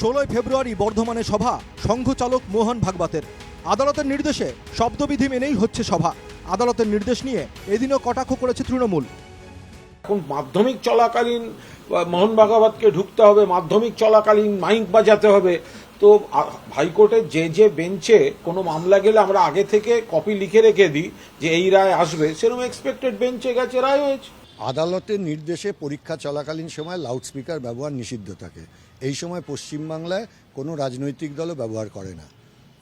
ষোলোই ফেব্রুয়ারি বর্ধমানে সভা সংঘচালক মোহন ভাগবতের। আদালতের নির্দেশে শব্দবিধি মেনেই হচ্ছে সভা। আদালতের নির্দেশ নিয়ে এদিনও কটাক্ষ করেছে তৃণমূল। এখন মাধ্যমিক চলাকালীন মোহন ভাগবতকে ঢুকতে হবে, মাধ্যমিক চলাকালীন মাইক বাজাতে হবে। তো হাইকোর্টের যে যে বেঞ্চে কোনো মামলা গেলে আমরা আগে থেকে কপি লিখে রেখে দিই যে এই রায় আসবে, সেরকম এক্সপেক্টেড বেঞ্চে গেছে, রায় হয়েছে। আদালতের নির্দেশে পরীক্ষা চলাকালীন সময় লাউডস্পিকার ব্যবহার নিষিদ্ধ থাকে। এই সময় পশ্চিমবাংলায় কোনো রাজনৈতিক দলও ব্যবহার করে না।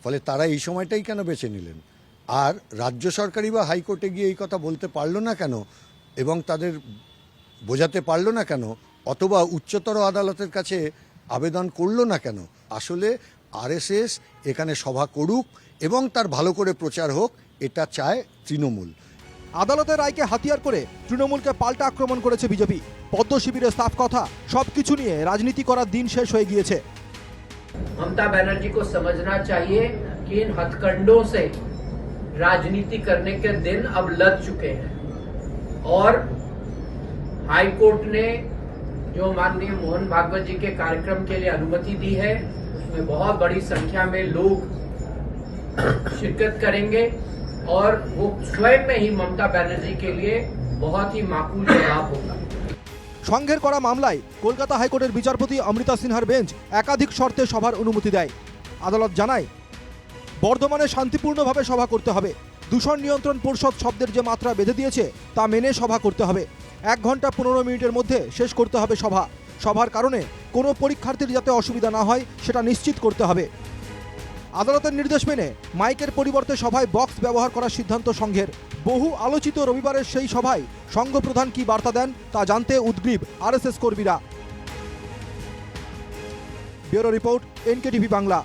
ফলে তারা এই সময়টাই কেন বেছে নিলেন? আর রাজ্য সরকারই বা হাইকোর্টে গিয়ে এই কথা বলতে পারল না কেন? এবং তাদের বোঝাতে পারল না কেন? অথবা উচ্চতর আদালতের কাছে আবেদন করল না কেন? আসলে আরএসএস এখানে সভা করুক এবং তার ভালো করে প্রচার হোক, এটা চায় তৃণমূল। আদালতের রায়কে হাতিয়ার করে তৃণমূলকে পাল্টা আক্রমণ করেছে বিজেপি পদ্ম শিবিরের সাফ কথা সবকিছু নিয়ে রাজনীতি করার দিন শেষ হয়ে গিয়েছে ममता बनर्जी को समझना चाहिए कि इन हथकंडों से राजनीति करने के दिन अब लग चुके हैं और हाई कोर्ट ने जो माननीय मोहन भागवत जी के कार्यक्रम के लिए अनुमति दी है उसमें बहुत बड़ी संख्या में लोग शिरकत करेंगे और वो स्वयं में ही ममता बनर्जी के लिए बहुत ही माकूल जवाब होगा সংঘের করা মামলায় কলকাতা হাইকোর্টের বিচারপতি অমৃতা সিনহার বেঞ্চ একাধিক শর্তে সভার অনুমতি দেয় আদালত জানায় বর্ধমানে শান্তিপূর্ণভাবে সভা করতে হবে দূষণ নিয়ন্ত্রণ পরিষদ শব্দের যে মাত্রা বেঁধে দিয়েছে তা মেনে সভা করতে হবে এক ঘন্টা পনেরো মিনিটের মধ্যে শেষ করতে হবে সভা সভার কারণে কোনো পরীক্ষার্থীর যাতে অসুবিধা না হয় সেটা নিশ্চিত করতে হবে আদালতের নির্দেশ মেনে মাইকের পরিবর্তে সভায় বক্স ব্যবহার করার সিদ্ধান্ত সংঘের। বহু আলোচিত রবিবারের সেই সভায় সংঘ প্রধান কি বার্তা দেন তা জানতে উদ্গ্রীব আরএসএস কর্মীরা। Bureau report, NKTV Bangla.